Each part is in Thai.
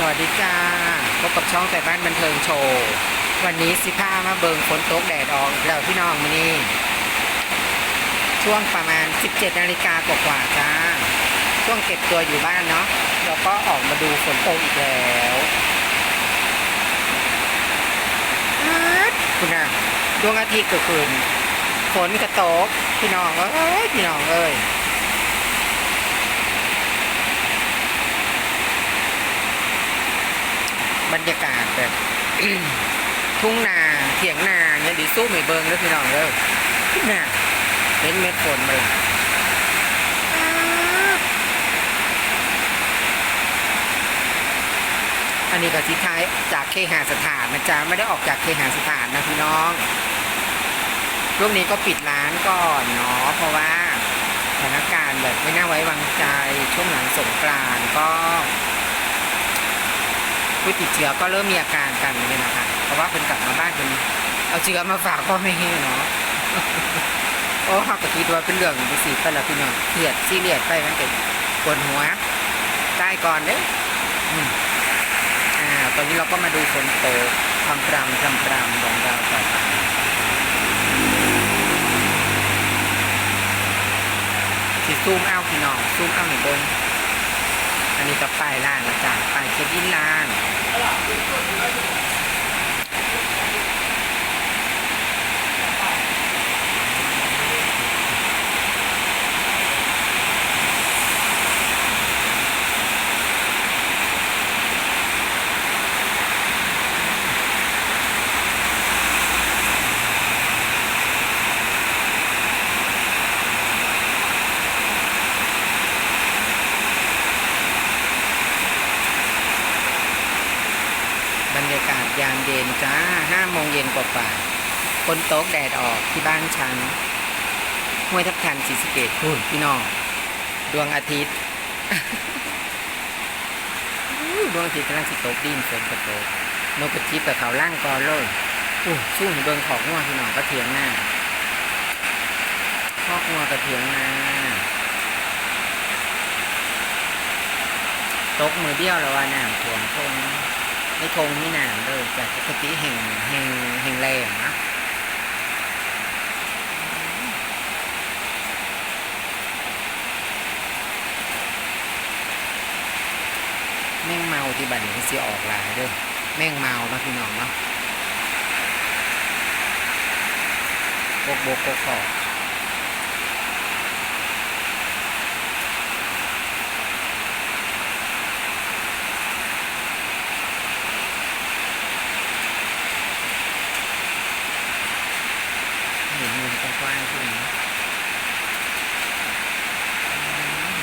สวัสดีจ้าพบกับช่องแต่บ้านบันเทิงโชว์ วันนี้สิผ้ามาเบิงฝนตกแดดออกอีกแล้วพี่น้องมานี่ ช่วงประมาณ 17 นาฬิกากว่าๆจ้า ช่วงเก็บตัวอยู่บ้านเนาะแล้วก็ออกมาดูฝนตกอีกแล้วคุณนะดวงอาทิตย์ก็คืนฝนกระตกพี่น้องเอ้ยพี่น้องเอ้ย บรรยากาศแบบทุ่งนาเถียงนาเนี่ยดีสู้ไม่เบิงแล้วพี่น้องเด้อน่ะเห็นเม็ดฝนมาเลยอันนี้ก็ทิท้ายจากเคหาสถานนะจ๊ะไม่ได้ออกจากเคหาสถานนะพี่น้องช่วงนี้ก็ปิดร้านก่อนเนาะเพราะว่าสถานการณ์แบบไม่น่าไว้วางใจช่วงหลังสงกรานต์ก็ ผู้ติดเชื้อก็เริ่มมีอาการกันเลยนะคะเพราะว่าเป็นกลับมาบ้านเป็นเอาเชื้อมาฝากพ่อแม่เนาะโอ้หักกะคิดว่าเป็นเรื่องไปสิไปละพี่น้องเครียดซีเรียสไปมันเป็นปวดหัวตายก่อนเด้ออ่า ตอนนี้เราก็มาดูฝนโตกทำพรำทำพรำของเราต่อไปสิซูมเอาพี่น้องซูมเอาหนึ่งบิ้งอันนี้ก็ป้ายร้านละจ้ะป้ายเช็คอินร้าน Thank you. บรรยากาศยามเย็นจ้าห้าโมงเย็นกว่าๆฝนตกแดดออกที่บ้านฉันห้วยทับทันศรีสะเกดพูนพี่น้องดวงอาทิตย์อู้ดวงอาทิตย์กำลังสิตกดินฝนกระตกนกกระจิบกับเขาล่างกอเลยอู้สู้เบิงของงัวพี่น้องก็เถียงหน้าพอกงัวกระเถียงหน้าตกมือเดียวแล้วว่าน้ำท่วมทง ไม่คงไม่นานเลยจากปกติแห่งแห่งแห่งแรงนะแม่งเมาที่บัดนี้เสียออกลายเด้อแม่งเมาเนาะพี่น้องเนาะโบกโบกโกกอกเห็นมุม กว้างขึ้นนะอืม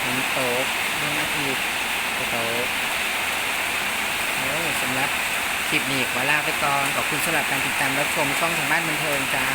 เห็นโต๊ะดวงอาทิตย์โต๊ะโอ้สำหรับคลิปนี้ขอลาไปก่อนขอบคุณสำหรับการติดตามรับชมช่องทางบ้านบันเทิงจ้า